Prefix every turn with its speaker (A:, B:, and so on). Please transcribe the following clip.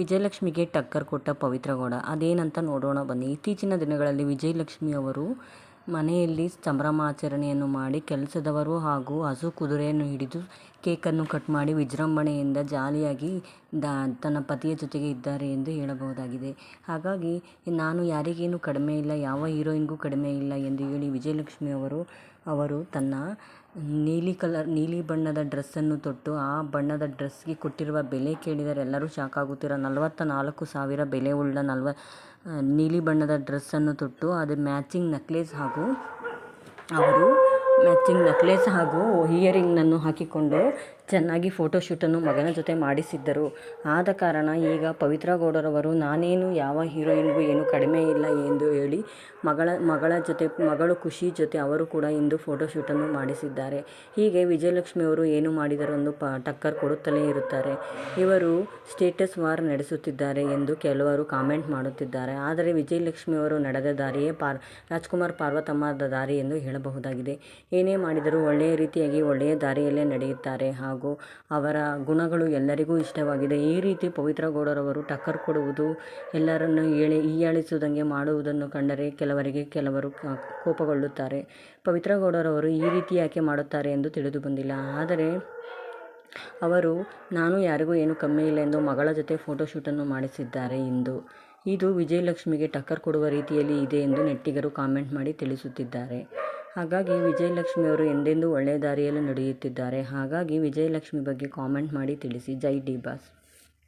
A: ವಿಜಯಲಕ್ಷ್ಮಿಗೆ ಟಕ್ಕರ್ ಕೊಟ್ಟ ಪವಿತ್ರ ಗೌಡ. ಅದೇನಂತ ನೋಡೋಣ ಬನ್ನಿ. ಇತ್ತೀಚಿನ ದಿನಗಳಲ್ಲಿ ವಿಜಯಲಕ್ಷ್ಮಿ ಅವರು ಮನೆಯಲ್ಲಿ ಸಂಭ್ರಮಾಚರಣೆಯನ್ನು ಮಾಡಿ ಕೆಲಸದವರು ಹಾಗೂ ಹಸು ಕುದುರೆಯನ್ನು ಹಿಡಿದು ಕೇಕನ್ನು ಕಟ್ ಮಾಡಿ ವಿಜೃಂಭಣೆಯಿಂದ ಜಾಲಿಯಾಗಿ ದ, ತನ್ನ ಪತಿಯ ಜೊತೆಗೆ ಇದ್ದಾರೆ ಎಂದು ಹೇಳಬಹುದಾಗಿದೆ. ಹಾಗಾಗಿ ನಾನು ಯಾರಿಗೇನು ಕಡಿಮೆ ಇಲ್ಲ, ಯಾವ ಹೀರೋಯಿನ್ಗೂ ಕಡಿಮೆ ಇಲ್ಲ ಎಂದು ಹೇಳಿ ವಿಜಯಲಕ್ಷ್ಮಿ ಅವರು ಅವರು ತನ್ನ ನೀಲಿ ಕಲರ್, ನೀಲಿ ಬಣ್ಣದ ಡ್ರೆಸ್ಸನ್ನು ತೊಟ್ಟು ಆ ಬಣ್ಣದ ಡ್ರೆಸ್ಗೆ ಕೊಟ್ಟಿರುವ ಬೆಲೆ ಕೇಳಿದರೆ ಎಲ್ಲರೂ ಶಾಕ್ ಆಗುತ್ತೀರ? ನಲವತ್ತ ನಾಲ್ಕು ಸಾವಿರ ಬೆಲೆ ಉಳ್ಳ ನಲ್ವ ನೀಲಿ ಬಣ್ಣದ ಡ್ರೆಸ್ಸನ್ನು ತೊಟ್ಟು ಅದು ಮ್ಯಾಚಿಂಗ್ ನಕ್ಲೇಸ್ ಹಾಗೂ ಅವರು ಮ್ಯಾಚಿಂಗ್ ನಕ್ಲೇಸ್ ಹಾಗೂ ಹಿಯರಿಂಗನ್ನು ಹಾಕಿಕೊಂಡು ಚೆನ್ನಾಗಿ ಫೋಟೋಶೂಟನ್ನು ಮಗನ ಜೊತೆ ಮಾಡಿಸಿದ್ದರು. ಆದ ಕಾರಣ ಈಗ ಪವಿತ್ರ ಗೌಡರವರು, ನಾನೇನು ಯಾವ ಹೀರೋಯಿನ್ಗೂ ಏನು ಕಡಿಮೆ ಇಲ್ಲ ಎಂದು ಹೇಳಿ ಮಗಳ ಮಗಳ ಜೊತೆ, ಮಗಳು ಖುಷಿ ಜೊತೆ ಅವರು ಕೂಡ ಇಂದು ಫೋಟೋಶೂಟನ್ನು ಮಾಡಿಸಿದ್ದಾರೆ. ಹೀಗೆ ವಿಜಯಲಕ್ಷ್ಮಿಯವರು ಏನು ಮಾಡಿದರು ಎಂದು ಪ, ಟಕ್ಕರ್ ಕೊಡುತ್ತಲೇ ಇರುತ್ತಾರೆ. ಇವರು ಸ್ಟೇಟಸ್ ವಾರ್ ನಡೆಸುತ್ತಿದ್ದಾರೆ ಎಂದು ಕೆಲವರು ಕಾಮೆಂಟ್ ಮಾಡುತ್ತಿದ್ದಾರೆ. ಆದರೆ ವಿಜಯಲಕ್ಷ್ಮಿಯವರು ನಡೆದ ದಾರಿಯೇ ಪಾರ್, ರಾಜ್ಕುಮಾರ್ ಪಾರ್ವತಮ್ಮದ ದಾರಿ ಎಂದು ಹೇಳಬಹುದಾಗಿದೆ. ಏನೇ ಮಾಡಿದರೂ ಒಳ್ಳೆಯ ರೀತಿಯಾಗಿ ಒಳ್ಳೆಯ ದಾರಿಯಲ್ಲೇ ನಡೆಯುತ್ತಾರೆ ಹಾಗೂ ಅವರ ಗುಣಗಳು ಎಲ್ಲರಿಗೂ ಇಷ್ಟವಾಗಿದೆ. ಈ ರೀತಿ ಪವಿತ್ರ ಗೌಡರವರು ಟಕ್ಕರ್ ಕೊಡುವುದು, ಎಲ್ಲರನ್ನು ಏಳಿ ಹೀಯಾಳಿಸುವುದಂಗೆ ಮಾಡುವುದನ್ನು ಕಂಡರೆ ಕೆಲವರಿಗೆ ಕೆಲವರು ಕೋಪಗೊಳ್ಳುತ್ತಾರೆ. ಪವಿತ್ರ ಗೌಡರವರು ಈ ರೀತಿ ಯಾಕೆ ಮಾಡುತ್ತಾರೆ ಎಂದು ತಿಳಿದು ಬಂದಿಲ್ಲ. ಆದರೆ ಅವರು, ನಾನು ಯಾರಿಗೂ ಏನು ಕಮ್ಮಿ ಇಲ್ಲ ಎಂದು ಮಗಳ ಜೊತೆ ಫೋಟೋಶೂಟನ್ನು ಮಾಡಿಸಿದ್ದಾರೆ ಇಂದು. ಇದು ವಿಜಯಲಕ್ಷ್ಮಿಗೆ ಟಕ್ಕರ್ ಕೊಡುವ ರೀತಿಯಲ್ಲಿ ಇದೆ ಎಂದು ನೆಟ್ಟಿಗರು ಕಾಮೆಂಟ್ ಮಾಡಿ ತಿಳಿಸುತ್ತಿದ್ದಾರೆ. ಹಾಗಾಗಿ ವಿಜಯಲಕ್ಷ್ಮಿ ಅವರು ಎಂದೆಂದೂ ಒಳ್ಳೆಯ ದಾರಿಯಲ್ಲಿ ನಡೆಯುತ್ತಿದ್ದಾರೆ. ಹಾಗಾಗಿ ವಿಜಯಲಕ್ಷ್ಮಿ ಬಗ್ಗೆ ಕಾಮೆಂಟ್ ಮಾಡಿ ತಿಳಿಸಿ. ಜೈ ಡಿ ಬಾಸ್.